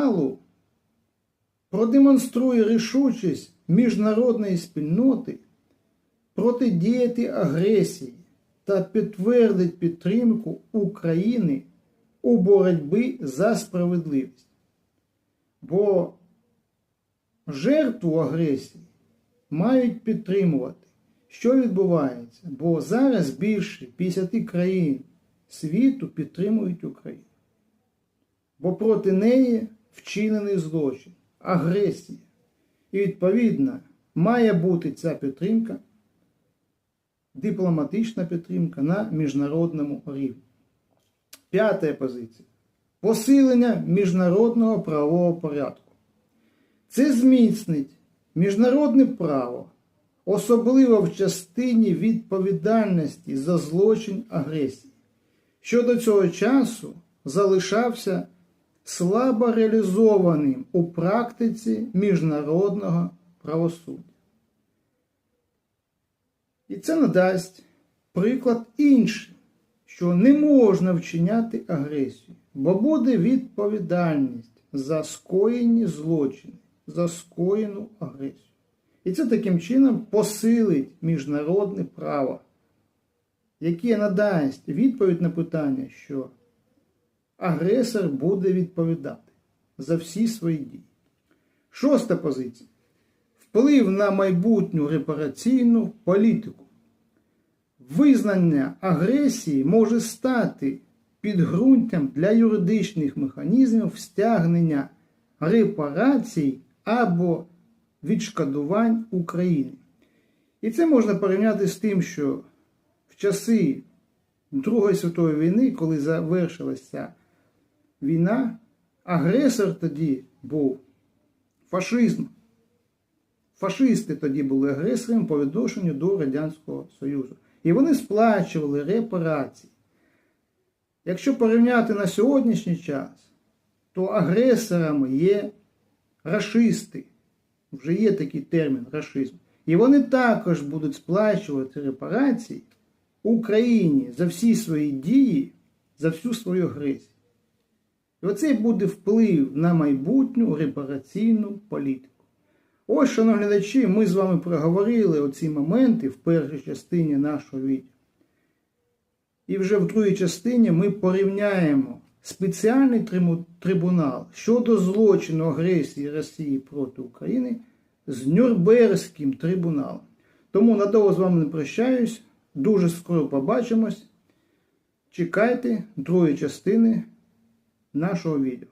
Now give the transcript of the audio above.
каналу продемонструє рішучість міжнародної спільноти протидіяти агресії та підтвердить підтримку України у боротьбі за справедливість. Бо жертву агресії мають підтримувати. Що відбувається? Бо зараз більше 50 країн світу підтримують Україну. Бо проти неї вчинений злочин, агресія. І відповідно має бути ця підтримка, дипломатична підтримка на міжнародному рівні. П'ята позиція. Посилення міжнародного правового порядку. Це зміцнить міжнародне право, особливо в частині відповідальності за злочин агресії, що до цього часу залишався слабо реалізованим у практиці міжнародного правосуддя. І це надасть приклад іншим, що не можна вчиняти агресію, бо буде відповідальність за скоєні злочини, за скоєну агресію. І це таким чином посилить міжнародне право, яке надасть відповідь на питання, що агресор буде відповідати за всі свої дії. Шоста позиція. Вплив на майбутню репараційну політику. Визнання агресії може стати підґрунтям для юридичних механізмів стягнення репарацій або відшкодувань України. І це можна порівняти з тим, що в часи Другої світової війни, коли завершилася війна, агресор тоді був фашизм. Фашисти тоді були агресором по відношенню до Радянського Союзу. І вони сплачували репарації. Якщо порівняти на сьогоднішній час, то агресорами є рашисти. Вже є такий термін рашизм. І вони також будуть сплачувати репарації Україні за всі свої дії, за всю свою агресію. І оцей буде вплив на майбутню репараційну політику. Ось, шановні глядачі, ми з вами проговорили оці моменти в першій частині нашого відео. І вже в другій частині ми порівняємо спеціальний трибунал щодо злочину агресії Росії проти України з Нюрнберзьким трибуналом. Тому надовго з вами не прощаюсь. Дуже скоро побачимось. Чекайте другої частини нашого відео.